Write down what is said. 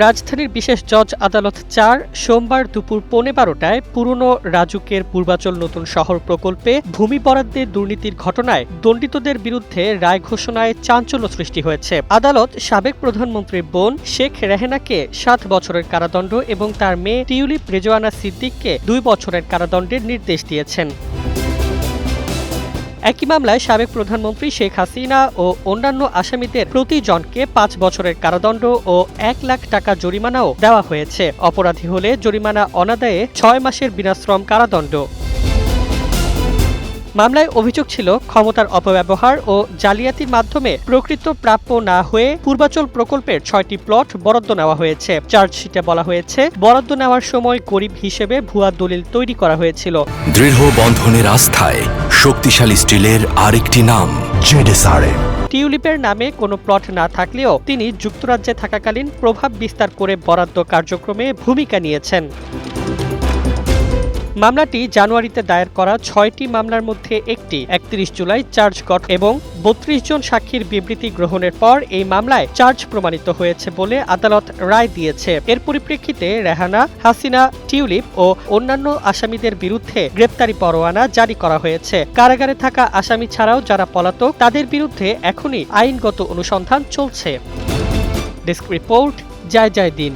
রাজধানীর বিশেষ জজ আদালত চার, সোমবার দুপুর পৌনে বারোটায় পুরনো রাজুকের পূর্বাচল নতুন শহর প্রকল্পে ভূমি বরাদ্দে দুর্নীতির ঘটনায় দণ্ডিতদের বিরুদ্ধে রায় ঘোষণায় চাঞ্চল্য সৃষ্টি হয়েছে। আদালত সাবেক প্রধানমন্ত্রীর বোন শেখ রেহেনাকে সাত বছরের কারাদণ্ড এবং তার মেয়ে টিউলিপ রেজওয়ানা সিদ্দিককে দুই বছরের কারাদণ্ডের নির্দেশ দিয়েছেন। একই মামলায় সাবেক প্রধানমন্ত্রী শেখ হাসিনা ও অন্যান্য আসামিদের প্রতিজনকে পাঁচ বছরের কারাদণ্ড ও এক লাখ টাকা জরিমানাও দেওয়া হয়েছে। অপরাধী হলে জরিমানা অনাদায়ে ছয় মাসের বিনাশ্রম কারাদণ্ড। মামলায় অভিযোগ ছিল ক্ষমতার অপব্যবহার ও জালিয়াতির মাধ্যমে প্রকৃত প্রাপ্য না হয়ে পূর্বাচল প্রকল্পের ছয়টি প্লট বরাদ্দ নেওয়া হয়েছে। চার্জশিটে বলা হয়েছে বরাদ্দ নেওয়ার সময় গরিব হিসেবে ভুয়া দলিল তৈরি করা হয়েছিল। দৃঢ় বন্ধনের আস্থায় শক্তিশালী স্টিলের আরেকটি নাম জেডেসআরএম টিউলিপের নামে কোনো প্লট না থাকলেও তিনি যুক্তরাজ্যে থাকাকালীন প্রভাব বিস্তার করে বরাদ্দ কার্যক্রমে ভূমিকা নিয়েছেন। মামলাটি জানুয়ারিতে দায়ের করা ছয়টি মামলার মধ্যে একটি, একত্রিশ জুলাই চার্জ গঠ এবং বত্রিশ জন সাক্ষীর বিবৃতি গ্রহণের পর এই মামলায় চার্জ প্রমাণিত হয়েছে বলে আদালত রায় দিয়েছে। এর পরিপ্রেক্ষিতে রেহানা, হাসিনা, টিউলিপ ও অন্যান্য আসামিদের বিরুদ্ধে গ্রেপ্তারি পরোয়ানা জারি করা হয়েছে। কারাগারে থাকা আসামি ছাড়াও যারা পলাতক, তাদের বিরুদ্ধে এখনই আইনগত অনুসন্ধান চলছে। ডেস্ক রিপোর্ট, জয় জয় দিন।